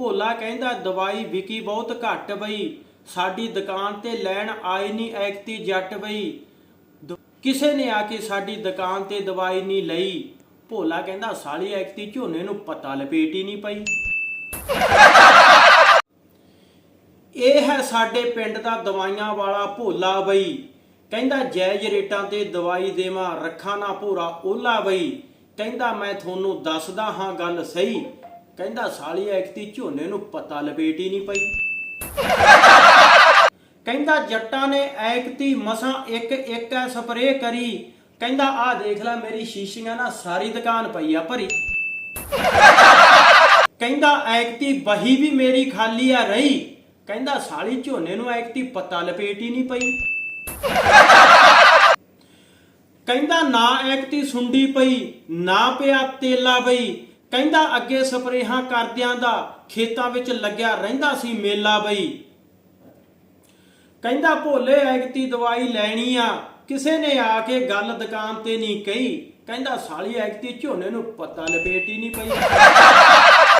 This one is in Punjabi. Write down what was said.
ਭੋਲਾ ਕਹਿੰਦਾ, ਦਵਾਈ ਵਿਕੀ ਬਹੁਤ ਘੱਟ ਬਈ। ਸਾਡੀ ਦੁਕਾਨ ਤੇ ਲੈਣ ਆਈ ਨਹੀਂ ਐਕਤੀ ਜੱਟ ਬਈ। ਕਿਸੇ ਨੇ ਆ ਕੇ ਸਾਡੀ ਦੁਕਾਨ ਤੇ ਦਵਾਈ ਨਹੀਂ ਲਈ। ਭੋਲਾ ਕਹਿੰਦਾ, ਸਾਲੀ ਐਕਤੀ ਝੋਨੇ ਨੂੰ ਪਤਾ ਲਪੇਟ ਹੀ ਨਹੀਂ ਪਈ। ਇਹ ਹੈ ਸਾਡੇ ਪਿੰਡ ਦਾ ਦਵਾਈਆਂ ਵਾਲਾ ਭੋਲਾ ਬਈ। ਕਹਿੰਦਾ, ਜਾਇਜ਼ ਰੇਟਾਂ ਤੇ ਦਵਾਈ ਦੇਵਾਂ, ਰੱਖਾਂ ਨਾ ਭੋਰਾ ਓਲਾ ਬਈ। ਕਹਿੰਦਾ, ਮੈਂ ਤੁਹਾਨੂੰ ਦੱਸਦਾ ਹਾਂ ਗੱਲ ਸਹੀ। ਕਹਿੰਦਾ, ਸਾਲੀ ਐਕਤੀ ਝੋਨੇ ਨੂੰ ਪਤਾ ਲਪੇਟ ਹੀ ਨਹੀਂ ਪਈ। ਕਹਿੰਦਾ, ਜੱਟਾਂ ਨੇ ਐਕਤੀ ਮਸਾਂ ਇੱਕ ਇੱਕ ਸਪਰੇਅ ਕਰੀ। ਕਹਿੰਦਾ, ਆਹ ਦੇਖ ਲੈ, ਮੇਰੀ ਸ਼ੀਸ਼ੀਆਂ ਨਾ ਸਾਰੀ ਦੁਕਾਨ ਪਈ ਆ ਭਰੀ। ਕਹਿੰਦਾ ਐਕਤੀ ਬਹੀ ਵੀ ਮੇਰੀ ਖਾਲੀ ਆ ਰਹੀ। ਕਹਿੰਦਾ, ਸਾਲੀ ਝੋਨੇ ਨੂੰ ਐਕਤੀ ਪਤਾ ਲਪੇਟ ਹੀ ਨਹੀਂ ਪਈ। ਕਹਿੰਦਾ, ਨਾ ਐਕਤੀ ਸੁੰਡੀ ਪਈ, ਨਾ ਪਿਆ ਤੇਲਾ ਬਈ। ਕਹਿੰਦਾ ਅੱਗੇ ਸਪਰੇਹਾਂ ਕਰਦਿਆਂ ਦਾ ਖੇਤਾਂ ਵਿੱਚ ਲੱਗਿਆ ਰਹਿੰਦਾ ਸੀ ਮੇਲਾ ਬਈ। ਕਹਿੰਦਾ ਭੋਲੇ ਐਕਤੀ ਦਵਾਈ ਲੈਣੀ ਆ, ਕਿਸੇ ਨੇ ਆ ਕੇ ਗੱਲ ਦੁਕਾਨ ਤੇ ਨਹੀਂ ਕਹੀ। ਕਹਿੰਦਾ ਸਾਲੀ ਐਕਤੀ ਝੋਨੇ ਨੂੰ ਪਤਾ ਲਪੇਟ ਹੀ ਨਹੀਂ ਪਈ।